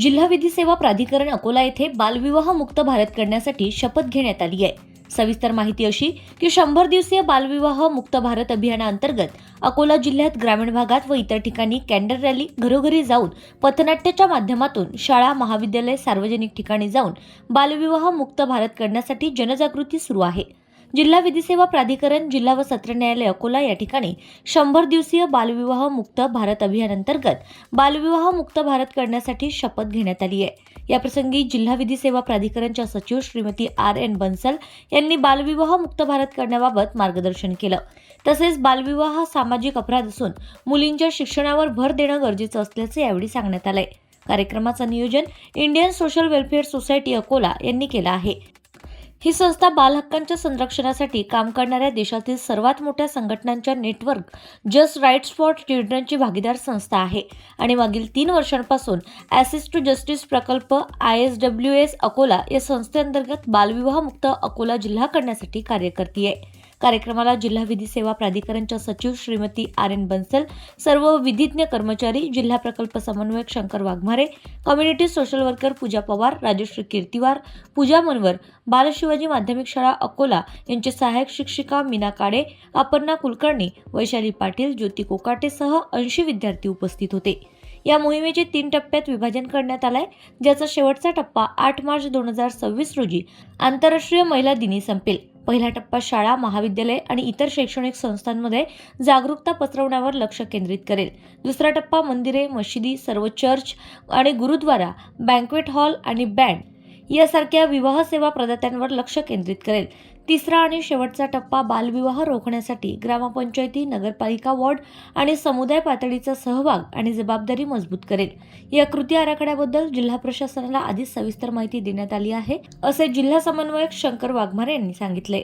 जिल्हा विधी सेवा प्राधिकरण अकोला येथे बालविवाह मुक्त भारत करण्यासाठी शपथ घेण्यात आली आहे. सविस्तर माहिती अशी की शंभर दिवसीय बालविवाह मुक्त भारत अभियानाअंतर्गत अकोला जिल्ह्यात ग्रामीण भागात व इतर ठिकाणी कॅन्डर रॅली घरोघरी जाऊन पथनाट्याच्या माध्यमातून शाळा महाविद्यालय सार्वजनिक ठिकाणी जाऊन बालविवाह मुक्त भारत करण्यासाठी जनजागृती सुरू आहे. जिल्हा विधी सेवा प्राधिकरण जिल्हा व सत्र न्यायालय अकोला या ठिकाणी शंभर दिवसीय बालविवाह मुक्त भारत अभियानांतर्गत बालविवाह मुक्त भारत करण्यासाठी शपथ घेण्यात आली आहे. याप्रसंगी जिल्हा विधी सेवा प्राधिकरणच्या सचिव श्रीमती आर एन बन्सल यांनी बालविवाह मुक्त भारत करण्याबाबत मार्गदर्शन केलं. तसेच बालविवाह हा सामाजिक अपराध असून मुलींच्या शिक्षणावर भर देणं गरजेचं असल्याचं यावेळी सांगण्यात आलंय. कार्यक्रमाचं नियोजन Indian social welfare society Akola यांनी केलं आहे. ही संस्था बालहक्कांच्या संरक्षणासाठी काम करणाऱ्या देशातील सर्वात मोठ्या संघटनांच्या नेटवर्क जस्ट राईट्स फॉर चिल्ड्रनची भागीदार संस्था आहे. आणि मागील तीन वर्षांपासून ॲसेस टू जस्टिस प्रकल्प I S W S Akola या संस्थेअंतर्गत बालविवाहमुक्त अकोला जिल्हा करण्यासाठी कार्य करते आहे कार्यक्रमाला जिल्हा विधी सेवा प्राधिकरणच्या सचिव श्रीमती आर एन बन्सल सर्व विधिज्ञ कर्मचारी जिल्हा प्रकल्प समन्वयक Shankar Waghmare community social worker Pooja Pawar Rajshree Kirtiwar Pooja Manwar Balshivaji माध्यमिक शाळा अकोला यांचे सहाय्यक शिक्षिका मीना काडे अपर्णा कुलकर्णी वैशाली पाटील ज्योती कोकाटेसह ऐंशी विद्यार्थी उपस्थित होते. या मोहिमेचे तीन टप्प्यात विभाजन करण्यात आलंय ज्याचा शेवटचा टप्पा आठ मार्च दोन हजार सव्वीस रोजी आंतरराष्ट्रीय महिला दिनी संपेल. पहिला टप्पा शाळा महाविद्यालय आणि इतर शैक्षणिक संस्थांमध्ये जागरूकता पसरवण्यावर लक्ष केंद्रित करेल. दुसरा टप्पा मंदिरे मशिदी सर्व चर्च आणि गुरुद्वारा बँक्वेट हॉल आणि बँड यासारख्या विवाह सेवा प्रदात्यांवर लक्ष केंद्रित करेल. तिसरा आणि शेवटचा टप्पा बालविवाह रोखण्यासाठी ग्रामपंचायती नगरपालिका वॉर्ड आणि समुदाय पातळीचा सहभाग आणि जबाबदारी मजबूत करेल. या कृती आराखड्याबद्दल जिल्हा प्रशासनाला आधीच सविस्तर माहिती देण्यात आली आहे असे जिल्हा समन्वयक शंकर वाघमारे यांनी सांगितले.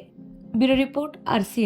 Bureau report RCN.